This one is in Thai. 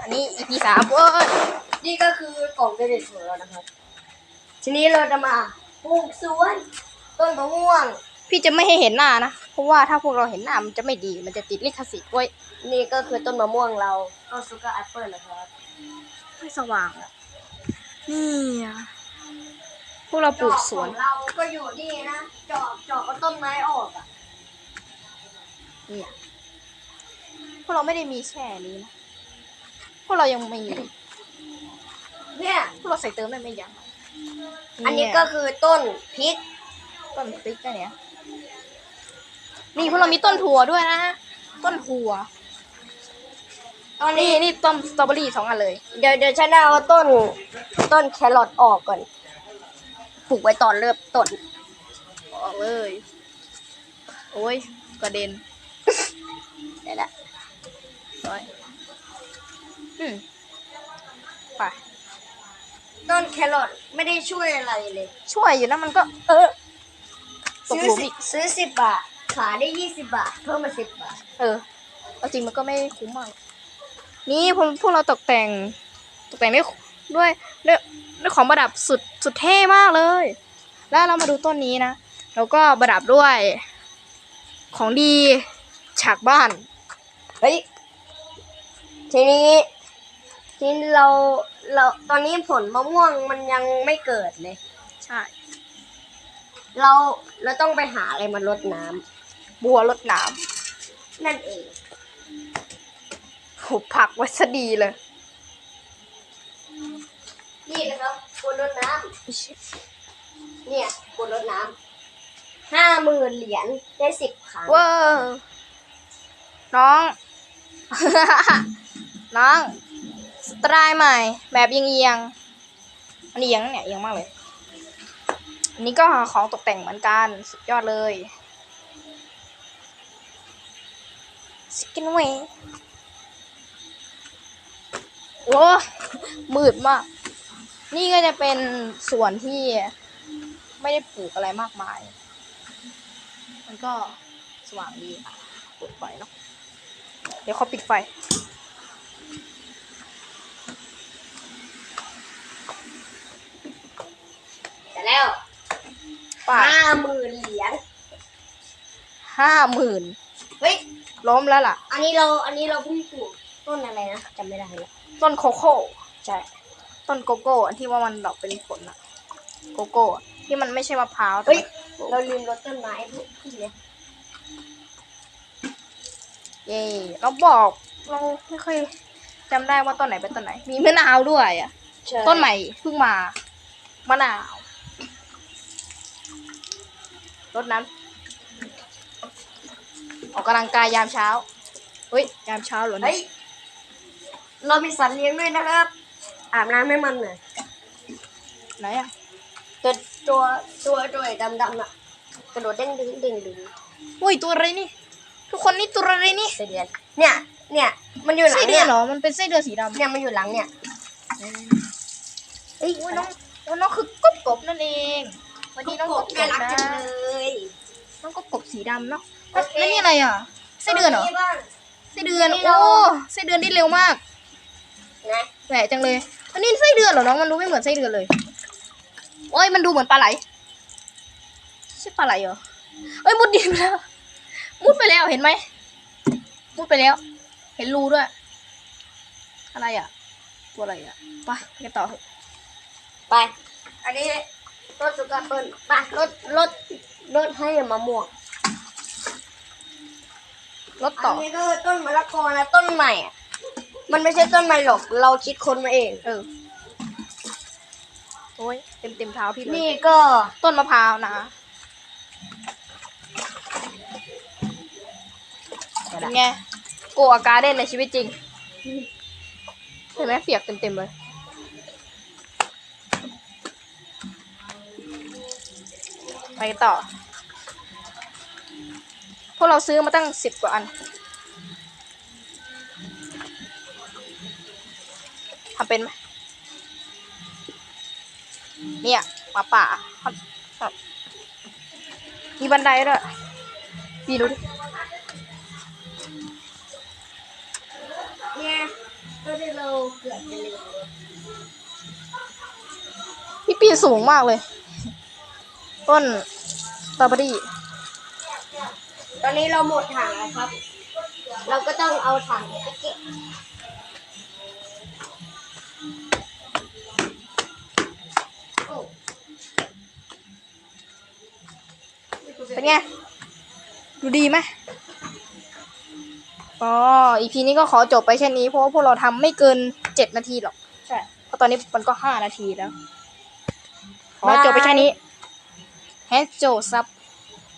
อันนี้ EP สามเว้ยนี่ก็คือกล่องเดลิสของเรานะครับ ทีนี้เราจะมาปลูกสวนต้นมะม่วง พี่จะไม่ให้เห็นหน้านะ เพราะว่าถ้าพวกเราเห็นหน้ามันจะไม่ดี มันจะติดลิขสิทธิ์เว้ย นี่ก็คือต้นมะม่วงเราต้นซูการ์แอปเปิลนะครับไม่สว่างอะนี่อะพวกเราปลูกสวน จอบของเราก็อยู่นี่นะ จอบจอบก็ต้นไม้ออกอะเนี่ยพวกเราไม่ได้มีแค่นี้นะ พวกเรายังมีเนี่ยพวกเราใส่เติมได้ไหมยังอันนี้ก็คือต้นพริกต้นพริกนะเนี่ยนี่พวกเรามีต้นถั่วด้วยนะต้นถั่วตอนนี่นี้นี่ต้นสตรอเบอรี่สองอันเลยเดี๋ยวเดี๋ยวฉันเอาต้นต้นแครอทออกก่อนปลูกไว้ตอนเริ่มต้นออกเลยโอ้ยกระเด็นได้ละร้อย อืมไปต้นแครอทไม่ได้ช่วยอะไรเลย ช่วยอยู่นะมันก็ เออตกซื้อหลุมสิอีกซื้อสิบบาท ขายได้ยี่สิบบาท เพิ่มมาสิบบาท เออเอาจริงมันก็ไม่คุ้มมากนี่พวกพวกเราตกแต่ง ตกแต่งด้วยด้วยด้วยด้วยของประดับสุดสุดเท่มากเลย แล้วเรามาดูต้นนี้นะแล้วก็ประดับด้วย ของดีฉากบ้าน เฮ้ย ทีนี้ ทีนี้เราเราตอนนี้ผลมะม่วงมันยังไม่เกิดเลย ใช่ เราเราต้องไปหาอะไรมารดน้ำบัวรดน้นั่นเองำหุบผักไว้ซะดีเลย นี่นะครับกดรดน้ำเนี่ยกดรดน้ำห้าหมื่นเหรียญได้สิบครั้งเวอร์น้อง น้อง สไตล์ใหม่ แบบเอียงๆอันนี้เอียงเนี่ยเอียงมากเลย อันนี้ก็ของตกแต่งเหมือนกัน สุดยอดเลยสกินเวย์โอ้มืดมาก นี่ก็จะเป็นส่วนที่ไม่ได้ปลูกอะไรมากมาย มันก็สว่างดีเปิดไฟเนาะ เดี๋ยวเขาปิดไฟ แต่แล้วป่าห้าหมื่นเหรียญห้าหมื่นเฮ้ยล้มแล้วล่ะ อันนี้เราอันนี้เราเพิ่งปลูกต้นอะไรนะจำไม่ได้แล้วต้นโคโค่ใช่ต้นโกโก้อันที่ว่ามันดอกเป็นผลอะโกโก้อะที่มันไม่ใช่มะพร้าวแต่เฮ้ยมันเราลืมรดต้นไม้พวกพี่เนี่ยเย่เราบอกเราไม่ค่อยจำได้ว่าต้นไหนเป็นต้นไหน มีมะนาวด้วยอะต้นใหม่เพิ่งมามะนาว รดน้ำออกกำลังกายยามเช้าเฮ้ยยามเช้าเหรอเนี่เฮ้ยยเรามีสัตว์เลี้ยงด้วยนะครับ อาบน้ำให้มันหน่อยไหนอะตัวตัวตัวตัวดำดำๆอะกระโดดเด้งดึงดึงดึงอุ้ยตัวอะไรนี่ ทุกคนนี่ตัวอะไรนี่ไส้เดือนเนี่ย เนี่ยมันอยู่หลัไส้งเดืเนี่อยนเหรอมันเป็นไส้เดือนสีดำเนี่ยมันอยู่หลังเนี่ยเฮ้ยอุ้ยน้องน้องคือกบกบนั่นเอง วันนี้น้องกบกน่าบรักนะจังเลยน้องกบกบสีดำเนาะโอเคแล้วนี่อะไรอะไส้เดือนเหรอต้บ้างไส้เดือนนี่เราโอ้ไส้เดือนได้เร็วมากนะแหวะจังเลยอันนี้ไส้เดือนเหรอน้องมันดูไม่เหมือนไส้เดือนเลยโอ้ยมันดูเหมือนปลาไหลใช่ปลาไหลเหรอเอ้ยมุดดินไปแล้วมุดไปแล้วเห็นไหมมุดไปแล้ว เห็นรูด้วย อะไรอะ ตัวอะไรอะไปไปกันต่อเถอะไปอันนี้ รถสุกาเปิ้ลไปรถรถรถให้มะม่วงรถต่ออันนี้ก็ต้นมะละกอนะต้นใหม่อะมันไม่ใช่ต้นใหม่หรอก เราคิดค้นมาเอง เออ โอ้ยเต็มเต็มเท้าพี่เลยนี่ก็ต้นมะพร้าวนะเป็นไงโกอาการเด่นในชีวิตจริงเห็นไหมเปียกเต็มเต็มๆเลย ไปต่อ พวกเราซื้อมาตั้งสิบกว่าอันทำเป็นไหมเนี่ยหมาป่าครับครับมีบันไดด้วยพี่ดูดิเนี่ยต้นเกือบจะลืมเลยพี่ปีนสูงมากเลย ต้นสตรอเบอรี่ตอนนี้เราหมดถังแล้วครับ เราก็ต้องเอาถังไปเก็บโอ้เป็นไง ดูดีไหมอ๋ออีพีนี้ก็ขอจบไปแค่นี้ เพราะว่าพวกเราทำไม่เกินเจ็ดนาทีหรอก ใช่ เพราะตอนนี้มันก็ห้านาทีแล้ว ขอจบไปแค่นี้ เฮชโจซับ